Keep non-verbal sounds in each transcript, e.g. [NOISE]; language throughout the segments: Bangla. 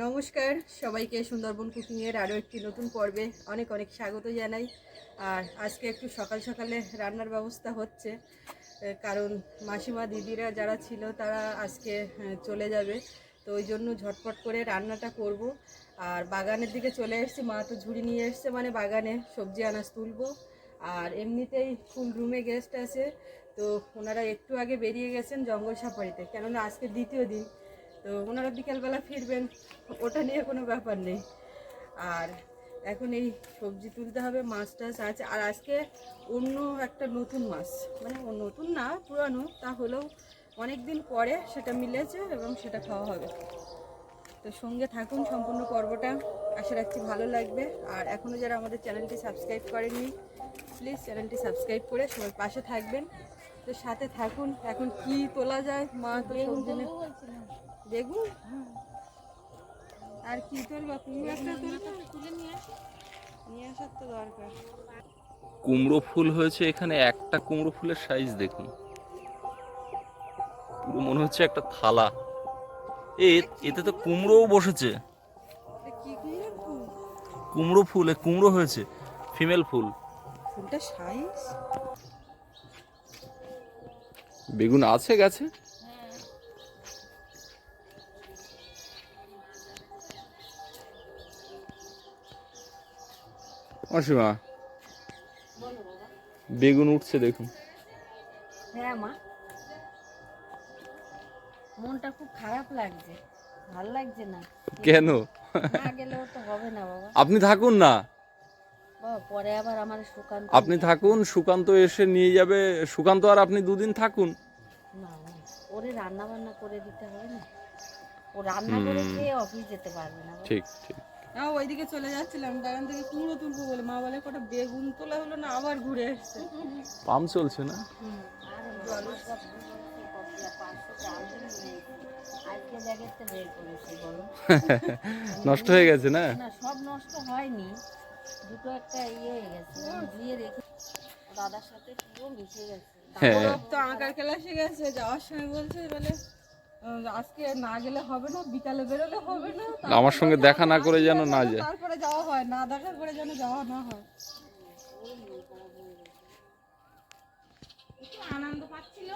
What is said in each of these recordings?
নমস্কার, সবাইকে সুন্দরবন কুকিংয়ের আরও একটি নতুন পর্বে অনেক অনেক স্বাগত জানাই। আর আজকে একটু সকাল সকালে রান্নার ব্যবস্থা হচ্ছে কারণ মাসিমা দিদিরা যারা ছিল তারা আজকে চলে যাবে। তো ওই জন্য ঝটপট করে রান্নাটা করব। আর বাগানের দিকে চলে এসেছি, মা তো ঝুড়ি নিয়ে এসছে মানে বাগানে সবজি আনাজ তুলবো। আর এমনিতেই ফুল রুমে গেস্ট আছে, তো ওনারা একটু আগে বেরিয়ে গেছেন জঙ্গল সাফারিতে, কেননা আজকে দ্বিতীয় দিন। তো ওনারা বিকালবেলা ফিরবেন। ওটা নিয়ে কোনো ব্যাপার নেই। আর এখন এই সবজি তুলতে হবে মাছ টাছ আছে। আর আজকে অন্য একটা নতুন মাছ মানে ও নতুন না পুরানো তা হলেও অনেক দিন পরে সেটা মিলেছে এবং সেটা খাওয়া হবে। তো সঙ্গে থাকুন সম্পূর্ণ পর্বটা আশা রাখছি ভালো লাগবে। আর এখনও যারা আমাদের চ্যানেলটি সাবস্ক্রাইব করেননি প্লিজ চ্যানেলটি সাবস্ক্রাইব করে সবাই পাশে থাকবেন। তো সাথে থাকুন এখন কি তোলা যায় মা তো বেগুন? আর কি তুলবা? কুমড়ো একটা তুলে নিয়ে আসো নিয়ে আসার তো দরকার। কুমড়ো ফুল হয়েছে এখানে একটা কুমড়ো ফুলের সাইজ দেখুন। পুরো মনে হচ্ছে একটা থালা। এ এতে তো কুমড়োও বসেছে। কুমড়ো ফুল এ কুমড়ো হয়েছে ফিমেল ফুল। ফুলটা সাইজ বেগুন আছে গাছে? অসীমা বেগুন উঠছে দেখুন। হ্যাঁ মা। মনটা খুব খারাপ লাগছে। ভালো লাগছে না। কেন? না গেলেও তো হবে না বাবা। আপনি থাকুন না। পরে আবার আমার সুকান্ত আপনি থাকুন সুকান্ত এসে নিয়ে যাবে। সুকান্ত আর আপনি দুদিন থাকুন। না না ওরে রান্না বান্না করে দিতে হয় না। ও রান্না করে খেয়ে অফিস যেতে পারবে না ঠিক ঠিক। না ওইদিকে চলে যাচ্ছিলাম বাগান থেকে কুমড়ো তুলবো বলে। মা বলে কটা বেগুন তোলা হলো না আবার ঘুরে এসছে পাম্প চলছে না? দিয়ে [LAUGHS] নষ্ট হয়ে গেছে না? সব নষ্ট হয়নি। দুটো একটা ইয়ে হয়ে গেছে ধুয়ে রেখে দাদার সাথে পুরো মিশে গেছে। হ্যাঁ। তো আঁকার ক্লাসে গেছে যাওয়ার সময় বলছে বলে আজকে না গেলে হবে না বিকালে বেরোলে হবে না আমার সঙ্গে দেখা না করে যেন না যায়। তারপরে যাওয়া হয় না দেখা করে যেন যাওয়া না হয়। আনন্দ পাচ্ছিল।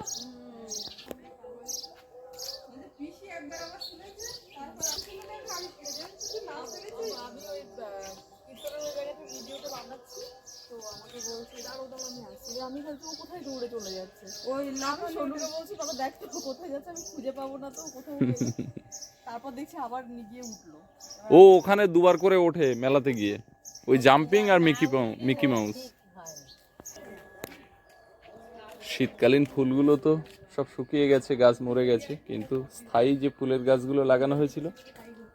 পিসি একবার আবার শুনেছে, তারপর আমি শুনলাম, আমি ওই, কীর্তনের জায়গাতে ভিডিওটা বানাচ্ছি, তো আমাকে বলছে, দাঁড়াও, দাঁড়াও, আমি আসছি। আমি ভাবছি, ও কোথায় দৌড়ে চলে যাচ্ছে? ওই লাফ সনুকে বলছি, বাবা দেখ তো কোথায় যাচ্ছে, আমি খুঁজে পাবো না তো, কোথায় তারপর দেখছি আবার গিয়ে উঠল। ও ওখানে দুবার করে ওঠে মেলাতে গিয়ে। ওই জাম্পিং আর মিকি মিকি মাউস শীতকালীন ফুলগুলো তো সব শুকিয়ে গেছে গাছ মরে গেছে কিন্তু স্থায়ী যে ফুলের গাছগুলো লাগানো হয়েছিল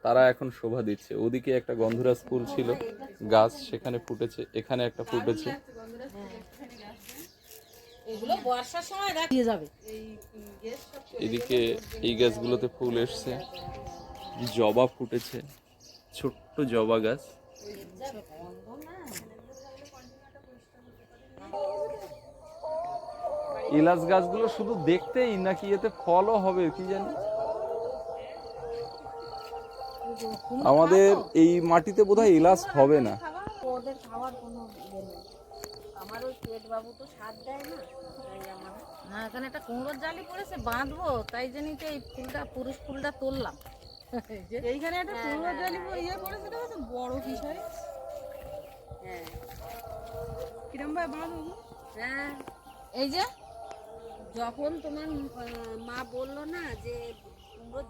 তারা এখন শোভা দিচ্ছে। ওদিকে একটা গন্ধরাজ ফুল ছিল গাছ সেখানে ফুটেছে এখানে একটা ফুটেছে। এগুলো বর্ষার সময় দিয়ে যাবে। এদিকে এই গাছগুলোতে ফুল এসছে। জবা ফুটেছে ছোট্ট জবা গাছ। এলাচ গাছগুলো শুধু দেখতেই নাকি এতে ফলও হবে কি জানি? আমাদের এই মাটিতে বোধহয় এলাচ হবে না। ওদের খাওয়ার কোনো ইয়ে নেই। আমার ওই পেট বাবু তো স্বাদ দেয় না হ্যাঁ এখানে একটা কুমড়োর জালি পড়েছে বাঁধবো তাই জন্যই তো এই ফুলটা পুরুষ ফুলটা তুললাম। এইখানে একটা কুমড়ো ডালি ইয়ে করেছে দেখো বড় হ্যাঁ? কিরম ভাবে বাঁধবো হ্যাঁ। এই যে যখন তোমার মা বলল না যে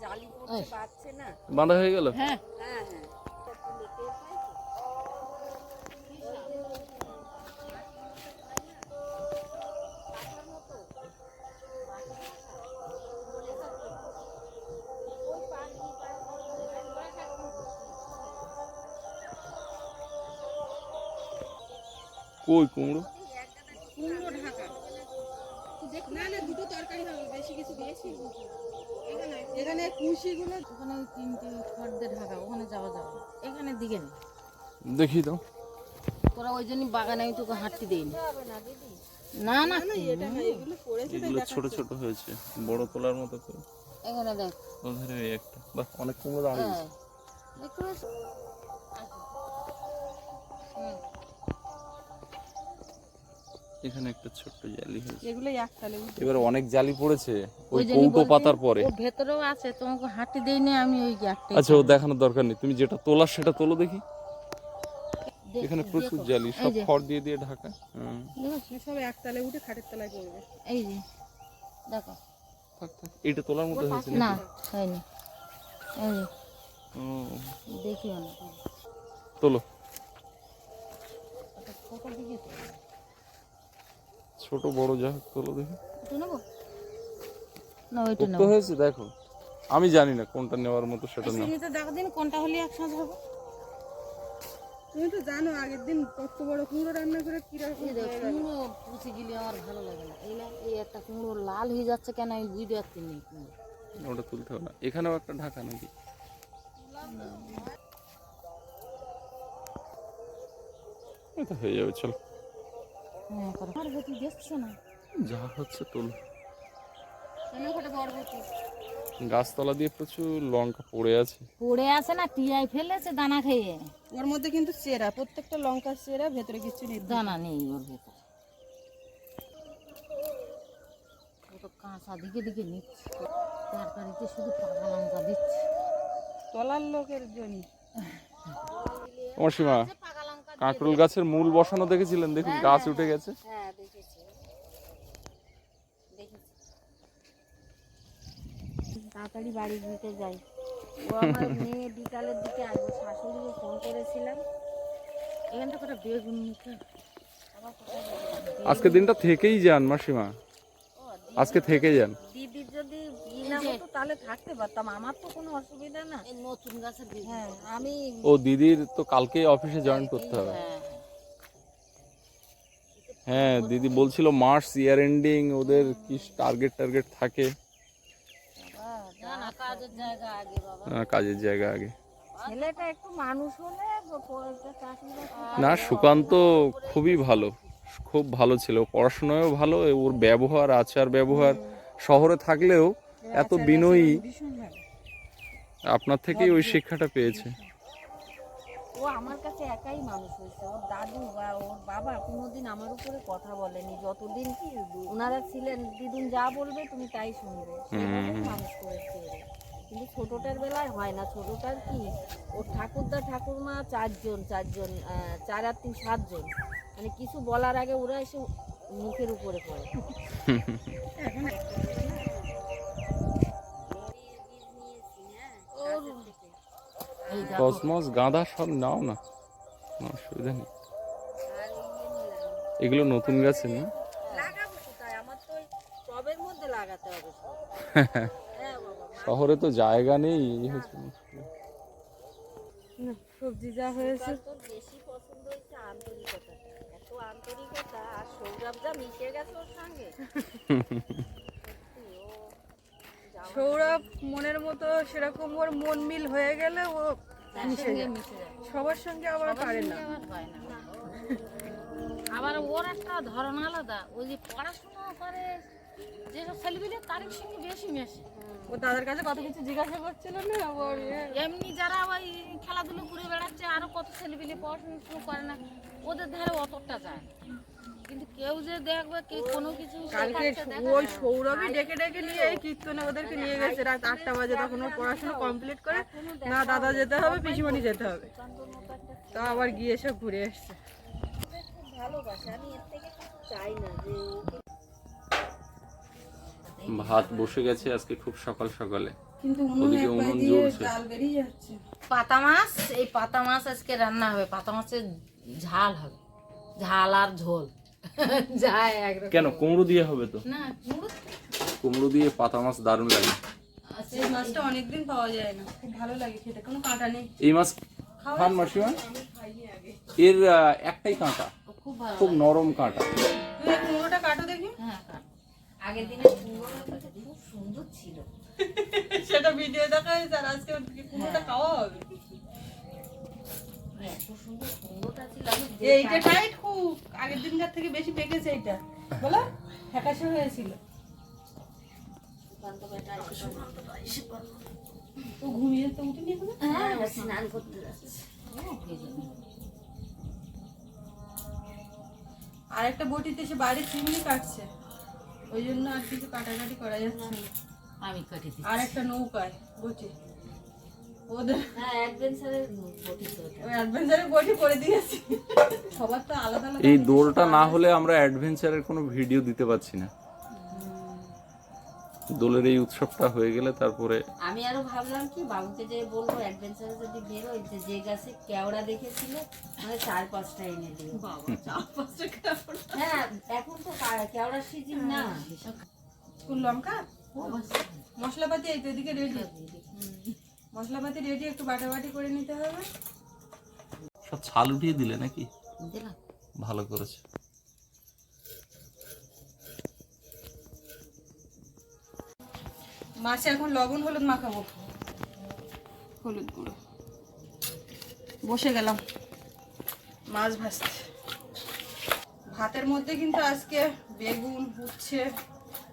জালি পড়তে পারছে না। বাঁধা হয়ে গেল? হ্যাঁ। হ্যাঁ হ্যাঁ। কই কুমড়ো? কুমড়ো ঢাকা। না না দুটো তরকারি হবে বেশি কিছু দিয়েছি। এখানে কুশিগুলো ওখানে তিনটে খড়দের ঢাকা ওখানে যাওয়া যাবে এখানে দিকে নেই দেখি তো। তোরা ওই জন্য বাগানে আমি তোকে হাঁটতে দিইনি। না না। এটা এগুলো পড়েছে ছোট ছোট হয়েছে বড় তোলার মতো তো। এখানে দেখ। ওধারে ওই একটা। বাহ অনেক কুমড়ো দাঁড়িয়েছে হ্যাঁ। দেখতে পাচ্ছ? হুম। এখানে একটা ছোট্ট জালি হয়েছে। এগুলোই একটা লেবু। এবার অনেক জালি পড়েছে ওই কৌটো পাতার পরে। ও ভেতরেও আছে তোমাকে হাঁটি দেইনি আমি ওই একটাই আচ্ছা ও দেখানোর দরকার নেই তুমি যেটা তোলার সেটা তোলো দেখি। এখানে প্রচুর জালি সব খড় দিয়ে দিয়ে ঢাকা? সব একটা লেবুটে খাটের তলায় পড়বে। এই যে দেখো। থাক তোলার মতো হয়েছে না হয়নি। এই যে ও, দেখিও না। তোলো। ছোট দিকে তো। ছোট বড় যা তোলো দেখি। না ওইটা তো হয়েছে দেখো। আমি জানি না কোনটা নেওয়ার মতো সেটা না তুমি তো দেখো দিন কোনটা হলে একসাথে হবে। তুমি তো জানো আগের দিন কত বড় কুমড়ো রান্না করে কীরকম এই কুমড়ো পুষে গেলে আমার ভালো লাগে না। এই না এই একটা কুমড়ো লাল হয়ে যাচ্ছে কেন আমি বুঝতে পারছি না কুমড়ো। ওটা তুলতে হবে না। এখানেও একটা ঢাকা নাকি? এটা হয়ে যাবে চলো। বরবটি দেখছ না? যা হচ্ছে তোলো। গাছতলা দিয়ে প্রচুর লঙ্কা পড়ে আছে। পড়ে আছে না টিয়াই ফেলেছে দানা খেয়ে। ওর মধ্যে কিন্তু চেরা প্রত্যেকটা লঙ্কার চেরা ভেতরে কিছু নেই। দানা নেই ওর ভেতর। কাঁচা দিকে দিকে নিচ্ছে। তরকারিতে শুধু পাকা লঙ্কা দিচ্ছে। তলার লোকের জন্য আমার সীমা কাঁকরোল গাছের মূল বসানো দেখেছিলেন? দেখুন গাছ উঠে গেছে। হ্যাঁ দেখেছি। দেখেছি। তাড়াতাড়ি বাড়ি দিতে যাই। ও আমার মেয়ে বিকালের দিকে আসব শাশুড়িকে ফোন করেছিলাম। এখানটা করে বেগুন? আজকে দিনটা থেকেই যান মাসিমা। আজকে থেকে যান। না হতো তাহলে থাকতে পারতাম। আমার তো কোনো অসুবিধা না। নতুন গাছের হ্যাঁ আমি ও দিদির তো কালকেই অফিসে জয়েন করতে হবে। হ্যাঁ। হ্যাঁ দিদি বলছিল মার্চ ইয়ার এন্ডিং ওদের কি টার্গেট টার্গেট থাকে। কাজের জায়গা আগে বাবা। আহ, কাজের জায়গা আগে। ছেলেটা একটু মানুষ হলে না সুকান্ত খুবই ভালো। খুব ভালো ছিল। পড়াশোনায়ও ভালো ওর ব্যবহার আচার ব্যবহার। শহরে থাকলেও এত বিনয়ী আপনার থেকেই ওই শিক্ষাটা পেয়েছে। ও আমার কাছে একাই মানুষ হয়েছে। ওর দাদু বা ওর বাবা কোনোদিন আমার উপরে কথা বলেনি। যতদিন ওনারা ছিলেন দিদিন যা বলবে তুমি তাই শুনবে। সেভাবেই মানুষ করেছে কিন্তু ছোটটার বেলায় হয় না। ছোটটার কি? ওর ঠাকুরদা ঠাকুরমা চারজন চারজন চার আর তিন সাতজন। মানে কিছু বলার আগে ওরা এসে মুখের উপরে পড়ে। [LAUGHS] কসমস গাঁদা সব নাও না। অসুবিধা নেই। এগুলো নতুন গাছে না? লাগাবো কোথায়? আমার তো ওই টবের মধ্যে লাগাতে হবে সব। হ্যাঁ বাবা শহরে তো জায়গা নেই এই হচ্ছে না, সবজি যা হয়েছে। বেশি পছন্দ হয়েছে আন্তরিকতা এত আন্তরিকতা আর সৌরভ যা মিশে গেছে ওর সঙ্গে। সত্যি, ও যাওয়ার সৌরভ মনের মতো সেরকম ওর মন মিল হয়ে গেলে ও সবার সঙ্গে আবার পারে না। আবার ওর একটা ধরন আলাদা। ওই যে পড়াশোনা করে যেসব ছেলেপিলে তার সঙ্গে বেশি মেশে। ও দাদার কাছে কত কিছু জিজ্ঞাসা করছিল না? ওর এমনি যারা ওই খেলাধুলো ঘুরে বেড়াচ্ছে আরও কত ছেলেপিলে পড়াশোনা শুরু করে না ওদের ধারে অতটা যায়। কিন্তু কেউ যে দেখবে কি কোনো কিছু কালকে ওই সৌরভই ডেকে ডেকে নিয়ে এই কীর্তনে ওদেরকে নিয়ে গেছে। রাত আটটা বাজে তখন ওর পড়াশোনা কমপ্লিট করে না দাদা যেতে হবে পিসিমণি যেতে হবে। তা আবার গিয়ে সব ঘুরে এসছে খুব ভালোবাসে আমি এর থেকে কিছু চাই না যে ওকে ভাত বসে গেছে আজকে খুব সকাল সকালে। কিন্তু ওদিকে উনুন জ্বলছে। পাতা মাছ এই পাতা মাছ আজকে রান্না হবে। পাতা মাছের ঝাল হবে। ঝাল আর ঝোল। যায় একরকম। কেন কুমড়ো দিয়ে হবে তো? না কুমড়ো কুমড়ো দিয়ে পাতা মাছ দারুণ লাগে। এই মাছটা অনেকদিন পাওয়া যায় না। খুব ভালো লাগে খেতে কোনো কাঁটা নেই। এই মাছ খান মাসিমা। এর একটাই কাঁটা। খুব ভালো খুব নরম কাঁটা। তুমি কুমড়োটা কাটো দেখি। হ্যাঁ আগের দিনে কুমড়ো খুব সুন্দর ছিল। [LAUGHS] সেটা ভিডিও দেখা হয়েছে আর আজকে কুমড়োটা খাওয়া হবে। এইটা টাইট খুব আগের দিনকার থেকে বেশি পেকেছে এইটা। বলো ফ্যাকাশে হয়েছিল। সুকান্ত বেটা এসে সুকান্ত এসে পড়ল। তো ঘুমিয়ে তো উঠিনি এখনও? হ্যাঁ স্নান করতে যাচ্ছে আর একটা বটিতে সে বাইরে চিমনি কাটছে। ওই জন্য আর কিছু কাটাকাটি করা যাচ্ছে আমি কেটে আর একটা নৌকায় বটি। এই দোলটা না হলে আমরা অ্যাডভেঞ্চারের কোনো ভিডিও দিতে পারছি না। দোলের এই উৎসবটা হয়ে গেলে তারপরে আমি আরও ভাবলাম কি বাবুকে যে বলব অ্যাডভেঞ্চারে যদি বেরোয় যে যে গাছে কেওড়া দেখেছিল মানে চার পাঁচটা এনে দিও। বাবা, চার পাঁচটা হ্যাঁ এখন তো কা- কেওড়ার সিজন না। কোন লঙ্কা? মশলাপাতি এই তো এদিকে রেডি মশলাপাতি রেডি একটু বাটাবাটি করে নিতে হবে। সব ছাল উঠিয়ে দিলে নাকি? দিলাম। ভালো করেছে। মাছে এখন লবণ হলুদ মাখাবো। হলুদ গুঁড়ো। বসে গেলাম। মাছ ভাজতে। ভাতের মধ্যে কিন্তু আজকে বেগুন উচ্ছে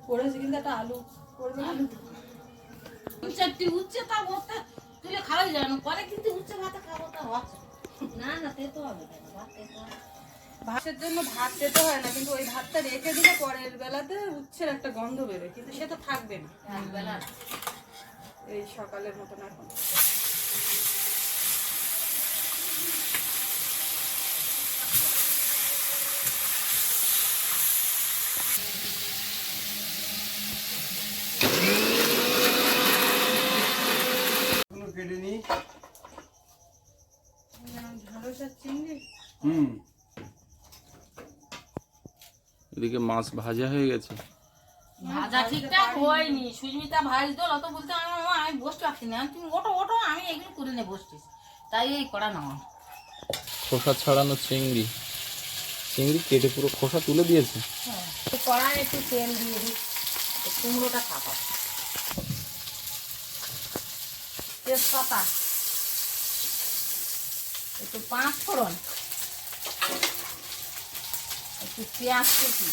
করেছে কিন্তু একটা আলু। করবে না? চারটি উচ্ছে তা বলতে খাওয়াই যায় না পরে কিন্তু উচ্ছে ভাতে খাব তা না না না তেতো হবে কেন? ভাত। ভাতের জন্য ভাত খেতে হয় না কিন্তু ওই ভাতটা রেখে দিলে পরের বেলাতে উচ্ছের একটা গন্ধ বেরোয় কিন্তু সে তো থাকবে না। একবেলা এই সকালের মতন এখন ঢাঁড়স আর চিংড়ি এদিকে মাছ ভাজা হয়ে গেছে। ভাজা ঠিকঠাক হয়নি। সুস্মিতা ভাজ দোল অত বলতে আমি মামা, আমি বসতে পারছি না। তুমি ওটো ওটো আমি এগুলো করে নিয়ে বসছিস। তাই এই করা না খোসা ছাড়ানো চিংড়ি। চিংড়ি কেটে পুরো খোসা তুলে দিয়েছে। কড়াই একটু তেল দিয়ে দিই। কুমড়োটা খাব তেজপাতা। একটু পাঁচ ফোড়ন পেঁয়াজ কুচি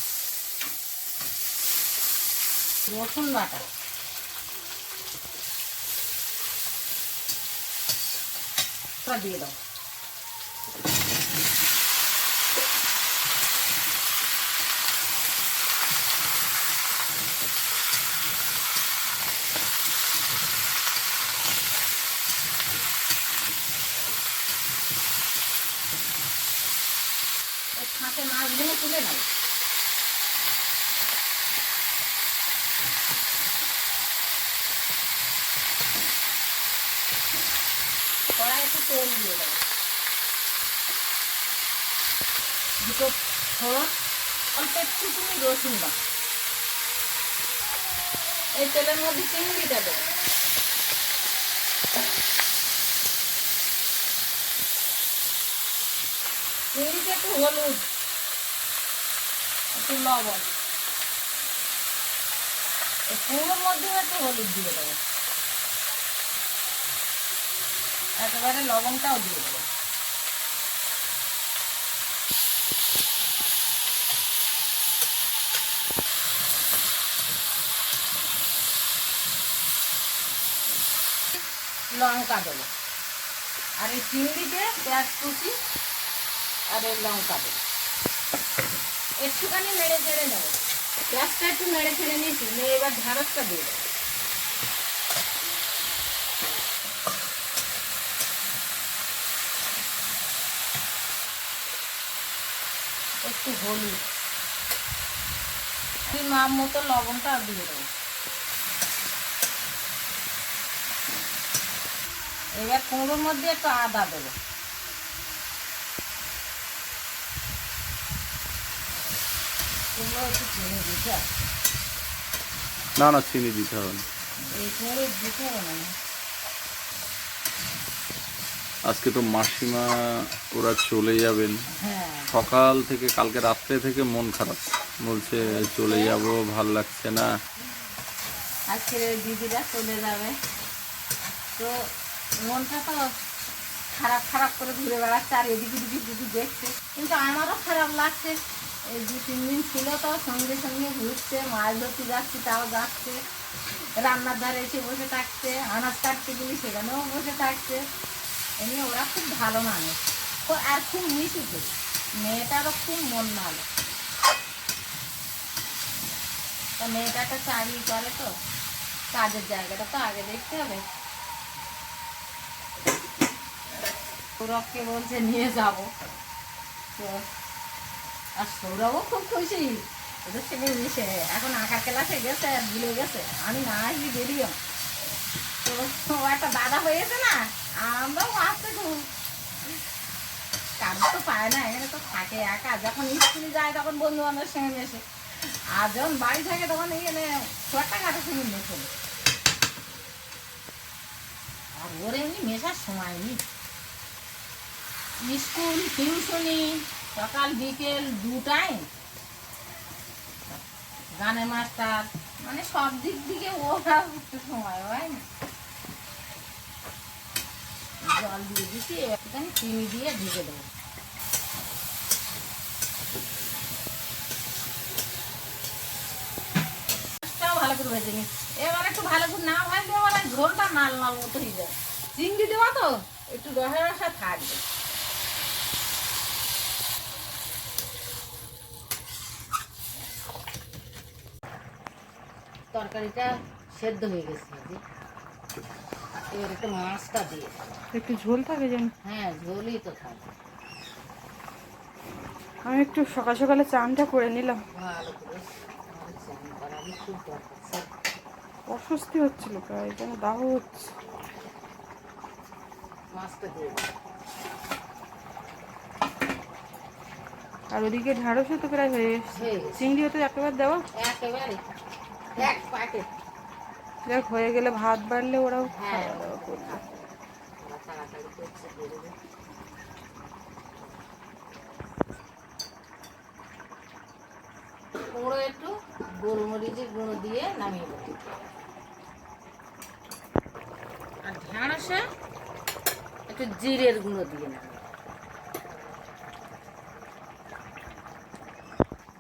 রসুন বাটা। দিয়ে দাও। তুলে নাও। কড়াই একটু তেল দিয়ে দেবো। দুটো ফোড়ন অল্প হলুদ একটু লবণ। কুমড়োর মধ্যে একটু হলুদ দিয়ে দেবো। একেবারে লবণটাও দিয়ে দেবো। লঙ্কা দেবো। আর এই চিংড়িতে পেঁয়াজ কুচি আর এই লঙ্কা দেবো। একটুখানি নেড়ে চেড়ে নেব। পেঁয়াজটা একটু নেড়ে ছেড়ে নিয়েছি, নিয়ে এবার ঢাড়সটা দিয়ে দেবো। একটু হলুদ। তুই মাপ মতো লবণটা দিয়ে দেবো। এবার কুমড়োর মধ্যে একটু আদা দেবো কুমড়ো একটু চিনি দিতে হবে। না না, চিনি দিতে হবে না। আজকে তো মাসিমা, ওরা চলে যাবেন। সকাল থেকে, কালকে রাত্রে থেকে মন খারাপ। বলছে, চলে যাব, ভালো লাগছে না। আজকের এই দিদিরা চলে যাবে। তো মনটা তো খারাপ খারাপ করে ঘুরে বেড়াচ্ছে, আর এদিকে দিদি দিদি দেখছে। কিন্তু আমারও খারাপ লাগছে। এই দু তিন দিন ছিল তো, সঙ্গে সঙ্গে ঘুরছে, মাছ ধরতে যাচ্ছি, তাও যাচ্ছে। রান্নার ধারে এসে বসে থাকছে, আনাজ কাটতে গেলে সেখানেও বসে থাকছে। এমনি ওরা খুব ভালো মানুষ। আর খুব মিশুকে। মেয়েটারও খুব মন ভালো। তা মেয়েটা একটা চাকরি করে তো, কাজের জায়গাটা তো আগে দেখতে হবে। সৌরভকে বলছে, নিয়ে যাব। তো আর সৌরভও খুব খুশি। ওদের সঙ্গে মিশে এখন আঁকার ক্লাসে গেছে, আর ভুলে গেছে। আমি না আসবি বেরিয়ে তো একটা দাদা হয়েছে না, আমরাও আসতে খুব কাজ তো পায় না, এখানে তো থাকে একা। যখন স্কুলে যায় তখন বন্ধু বান্ধবের সঙ্গে মেশে। আর যখন বাড়ি থাকে তখন এখানে ছোট্টা খাটের সঙ্গে মেশে। আর ওর এমনি মেশার সময় নেই। স্কুল, টিউশনি সকাল, বিকেল দু টাইম গানের মাস্টার। মানে সব দিক থেকে ওরা সময় হয় না। জল দিয়ে দিচ্ছি একটুখানি চিনি দিয়ে ঢেকে দেবো। ভালো করে ভেজে এবার একটু ভালো করে না ঝোলটা নাল নাল মতো হয়ে যায়। চিংড়ি দেওয়া তো, একটু রসা রসা থাকবে। তরকারিটা সেদ্ধ হয়ে গেছে এবার একটু মাছটা দিয়ে একটু ঝোল থাকে যেন। হ্যাঁ ঝোলই তো থাকে। আমি একটু সকাল সকালে চানটা করে নিলাম। ভালো করে আমার চান করারই খুব দরকার। অস্বস্তি হচ্ছিল প্রায় যেন দাহ হচ্ছে। আর ওদিকে ঢাড়সও তো প্রায় হয়ে এসছে হয়ে গেছে। চিংড়িও তো একেবারে দেওয়া? একেবারে। দেখ হয়ে গেলে ভাত বাড়লে ওরাও হ্যাঁ। খাওয়া দাওয়া করবে। ওরা একটু গোলমরিচের গুঁড়ো দিয়ে নামিয়ে দেবো আর ঢেঁড়সে একটু জিরের গুঁড়ো দিয়ে নামিয়ে দেবো।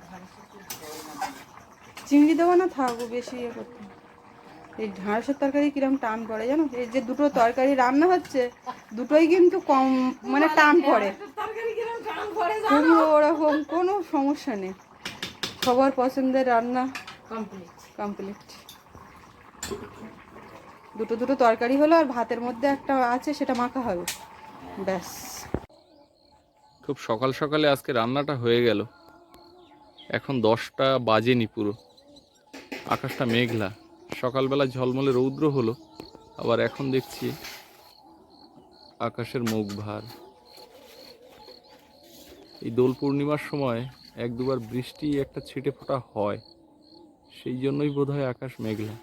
ঢেঁড়সে একটু ঝোল না দিলে। চিংড়ি দেওয়া না, থাকব বেশি ইয়ে করতে। এই ঢাঁড়সের তরকারি কিরম টান পড়ে জানো এই যে দুটো তরকারি রান্না হচ্ছে, দুটোই কিন্তু কম মানে টান পড়ে। কোনো ওরকম কোনো সমস্যা নেই। সবার পছন্দের রান্না কমপ্লিট কমপ্লিট। দুটো দুটো তরকারি হলো আর ভাতের মধ্যে একটা আছে, সেটা মাখা হবে। ব্যাস। খুব সকাল সকালে আজকে রান্নাটা হয়ে গেল। এখন দশটা বাজেনি পুরো। আকাশটা মেঘলা। সকালবেলা ঝলমলে রৌদ্র হলো, আবার এখন দেখছি আকাশের মুখ ভার। এই দোল পূর্ণিমার সময় এক দুবার বৃষ্টি একটা ছিটে ফোটা হয়, সেই জন্যই বোধ হয় আকাশ মেঘলা।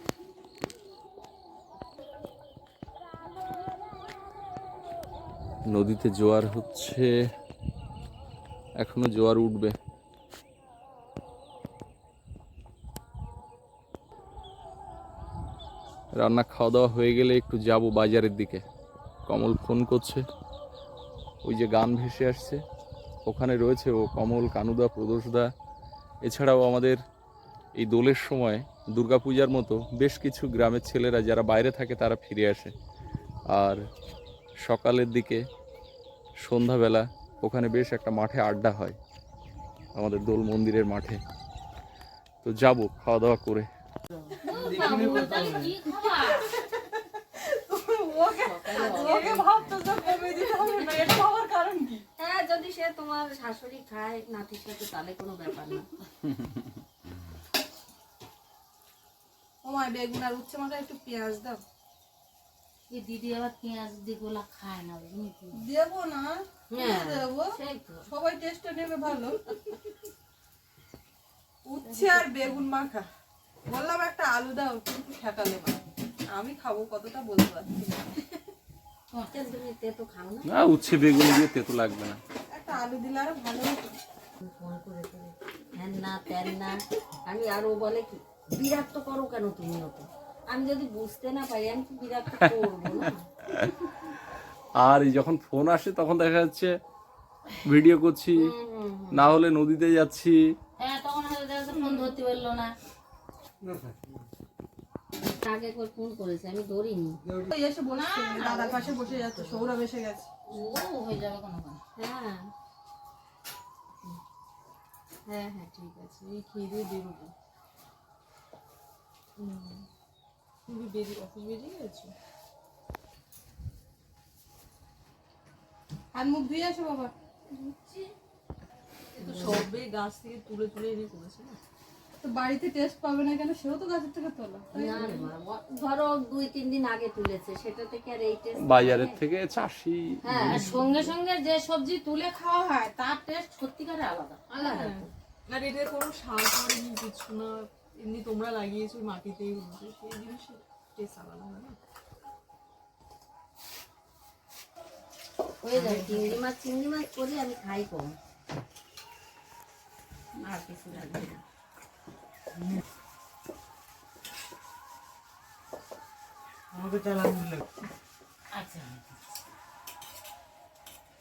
নদীতে জোয়ার হচ্ছে, এখনও জোয়ার উঠবে। রান্না খাওয়া দাওয়া হয়ে গেলে একটু যাব বাজারের দিকে। কমল ফোন করছে। ওই যে গান ভেসে আসছে। ওখানে রয়েছে ও কমল, কানুদা, প্রদোষদা। এছাড়াও আমাদের এই দোলের সময় দুর্গাপূজার মতো বেশ কিছু গ্রামের ছেলেরা যারা বাইরে থাকে তারা ফিরে আসে। আর সকালের দিকে সন্ধ্যাবেলা ওখানে বেশ একটা মাঠে আড্ডা হয়। আমাদের দোল মন্দিরের মাঠে। তো যাব খাওয়া দাওয়া করে। যদি সে তোমার শাশুড়ি খায় নাতির সাথে তাহলে কোনো ব্যাপার না। ও মা বেগুন আর উচ্ছে একটু পেঁয়াজ দাও। এই দিদি আবার পেঁয়াজ দিগুলা খায় না দেবো না হ্যাঁ দেবো। সেই সবাই টেস্টটা নেবে ভালো। উচ্ছে আর বেগুন মাখা। বললাম একটা আলু দাও কিন্তু ঠেকালে আমি খাব কতটা বলতে পারছি না। তেল তুমি তেতো খাও না? না উচ্ছে বেগুন দিয়ে তেতো লাগবে না। একটা আলু দিলে আরও ভালো হতো। ফোন করে করে হ্যান না ত্যান না আমি আরও বলে কি বিরক্ত করো কেন তুমি অত? আমি যদি বুঝতে না পারি আমি কি করব না? আর এই যখন ফোন আসে তখন দেখা যাচ্ছে ভিডিও করছি। না হলে নদীতে যাচ্ছি। হ্যাঁ তখন হয়তো ফোন ধরতে পারল না। আগে একবার ফোন করেছে আমি ধরিনি। এসে দাদার পাশে বসে যাচ্ছে সৌরভ এসে গেছে। ও হয়ে যাবে কোনো কোনো হ্যাঁ। হ্যাঁ হ্যাঁ ঠিক আছে। এই খেয়ে দিয়ে বেরোবো। হুম। তুমি বেরিয়ে অফিস বেরিয়ে গেছো? হাত মুখ ধুয়ে আসো বাবা? তো সবে গাছ থেকে তুলে তুলে এনে করেছে না? তো বাড়িতে টেস্ট পাবে না কেন? সেও তো গাছের থেকে তোলা। ধরো দুই তিন দিন আগে তুলেছে সেটা থেকে আর এই টেস্ট বাজারের থেকে চাষি হ্যাঁ সঙ্গে সঙ্গে যে সবজি তুলে খাওয়া হয় তার টেস্ট সত্যিকারে আলাদা আলাদা। আর এটা কোনো সার করেনি কিছু না। এমনি তোমরা লাগিয়েছো ওই মাটিতেই হচ্ছে সেই জিনিসের টেস্ট আলাদা হয় না? হয়ে যায় চিংড়ি মাছ চিংড়ি মাছ করে আমি খাই কম। আর কিছু লাগবে না। আচ্ছা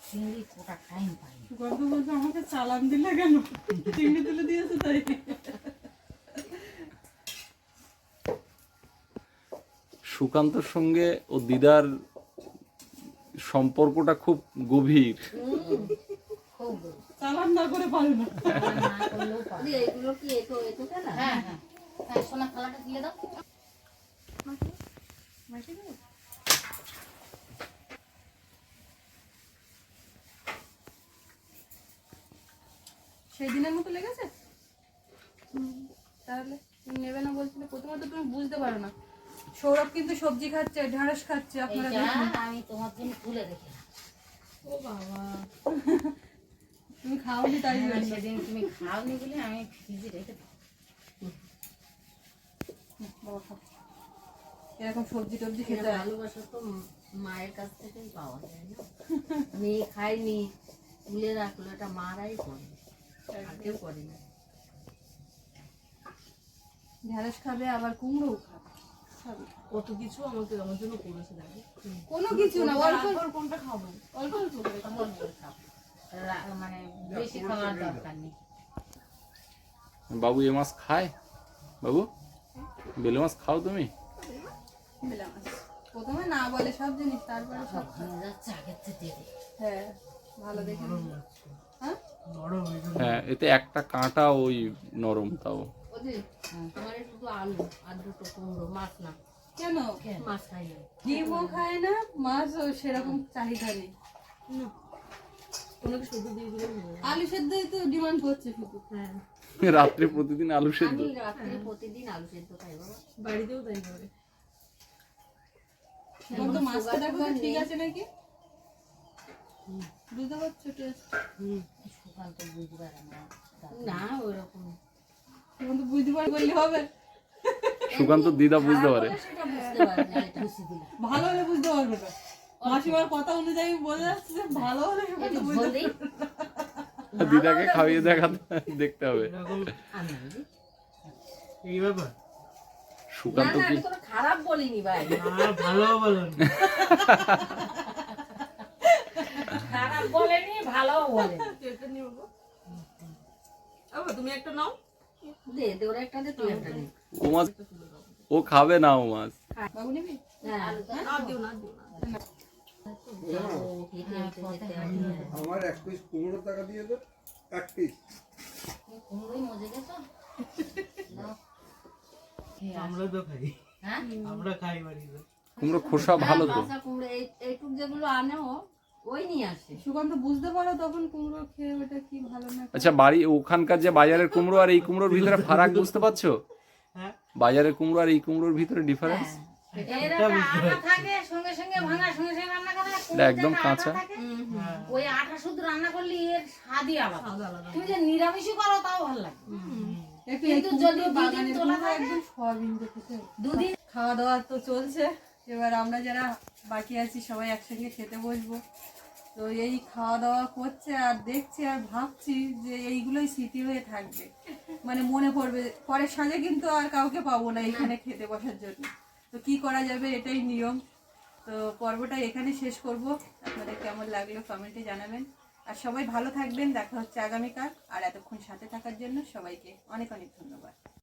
চিংড়ি কোটা টাইম পাই না। গল্প বলতে আমাকে চালান দিলে কেন? চিংড়ি তুলে দিয়েছে তাই। সুকান্তর সঙ্গে ও দিদার সম্পর্কটা খুব গভীর। খুব চালান না করে পারে না। এগুলো কি এটো এটো হ্যাঁ হ্যাঁ। হ্যাঁ সোনা থালাটা দিয়ে দাও। সেই দিনের মতো লেগেছে? তাহলে তুমি নেবে না বলছিলে প্রথমত তুমি বুঝতে পারো না। সৌরভ কিন্তু সবজি খাচ্ছে ঢেঁড়স খাচ্ছে আপনারা আমি তোমার জন্য তুলে রেখে ও বাবা। তুমি খাওনি তাই সেদিন তুমি খাওনি বলে আমি ফ্রিজে রেখে। এরকম সবজি টবজি খেতে ভালোবাসা তো মায়ের কাছ থেকেই পাওয়া যায় না। মেয়ে খায়নি তুলে রাখল এটা মারাই করে। কেউ করে না। ঢেঁড়স খাবে আবার কুমড়ো খাবে। কত কিছু আমাকে আমার জন্য করেছে দেখো কোনো কিছু না অল্প কোনটা খাব? অল্প অল্প করে খাও। মানে বেশি খাওয়ার দরকার নেই। বাবু এ মাছ খায়? বাবু বেলে মাছ খাও তুমি? বেলে মাছ। প্রথমে না বলে সব জিনিস তারপরে সব যাচ্ছে আগের থেকে। হ্যাঁ ভালো দেখে হ্যাঁ? হ্যাঁ এতে একটা কাঁটা ওই নরম তাও। ওদের আমার শুধু আলু আর দুটো কুমড়ো মাছ না। কেন? মাছ খাই না। ডিমও খায় না মাছও সেরকম চাহিদা নেই। আলু সেদ্ধই তো ডিমান্ড করছে শুধু। হ্যাঁ। রাত্রে প্রতিদিন আলু সেদ্ধ? আমি রাত্রে প্রতিদিন আলু সেদ্ধ খাই বাবা। বাড়িতেও তাই করে। এখন তো মাছটা দেখো ঠিক আছে নাকি? বুঝতে পারছ টেস্ট সুকান্ত বুঝতে পারে না এখন তো বুঝতে পারি বললে হবে। সুকান্ত দিদা বুঝতে পারে। ভালো হলে বুঝতে পারবে না মাসিমার কথা অনুযায়ী বোঝা যাচ্ছে যে ভালো হলে একটু বুঝতে দিদাকে খাইয়ে দেখাতে দেখতে হবে। এই ব্যাপার। সুকান্ত কি? খারাপ বলিনি ভাই। ভালো বলেন। খারাপ বলেনি ভালো বাবা তুমি একটা নাও। দে দে ওরা একটা দে তুই একটা দে। ও মাছ ও খাবে না ও মাছ। বাবু নিবি? হ্যাঁ। না দিও না দিও না। আমার এক পিস কুমড়ো টাকা দিয়ে দে এক পিস কুমড়োই মজে গেছো নাও। খেয়ে আসো। আমরা তো খাই। হ্যাঁ? আমরা খাই বাড়িতে। কুমড়ো খোসা ভালো তো। কুমড়ো এইটুক যেগুলো আনে ও ওই নিয়ে আসে। সুকান্ত বুঝতে পারো তখন কুমড়ো খেয়ে ওটা কি ভালো না আচ্ছা বাড়ি ওখানকার যে বাজারের কুমড়ো আর এই কুমড়োর ভিতরে ফারাক বুঝতে পারছ? হ্যাঁ। বাজারের কুমড়ো আর এই কুমড়োর ভিতরে ডিফারেন্স এর একটা আঠা থাকে সঙ্গে সঙ্গে ভাঙা সঙ্গে সঙ্গে রান্না করা হয়। এটা একদম কাঁচা। ওই আঠা শুধু রান্না করলে এর স্বাদই আলাদা। আলাদা আলাদা। তুমি যে নিরামিষই করো তাও ভালো লাগে। কিন্তু যদি কুমড়ো তোলা একদম সয়াবিন দিয়ে খেতে হবে। দুদিন খাওয়া দাওয়া তো চলছে। এবার আমরা যারা বাকি আছি সবাই একসঙ্গে খেতে বসবো। তো এই খাওয়া দাওয়া করছে আর দেখছি আর ভাবছি যে এইগুলোই স্মৃতি হয়ে থাকবে। মানে মনে পড়বে। পরের সাজে কিন্তু আর কাউকে পাবো না। এখানে খেতে বসার জন্য। তো কি করা যাবে এটাই নিয়ম। তো পর্বটা এখানে শেষ করব। আপনাদের কেমন লাগল কমেন্টে জানাবেন। আর সবাই ভালো থাকবেন। দেখা হচ্ছে আগামীকাল। আর এতক্ষণ সাথে থাকার জন্য সবাইকে অনেক অনেক ধন্যবাদ।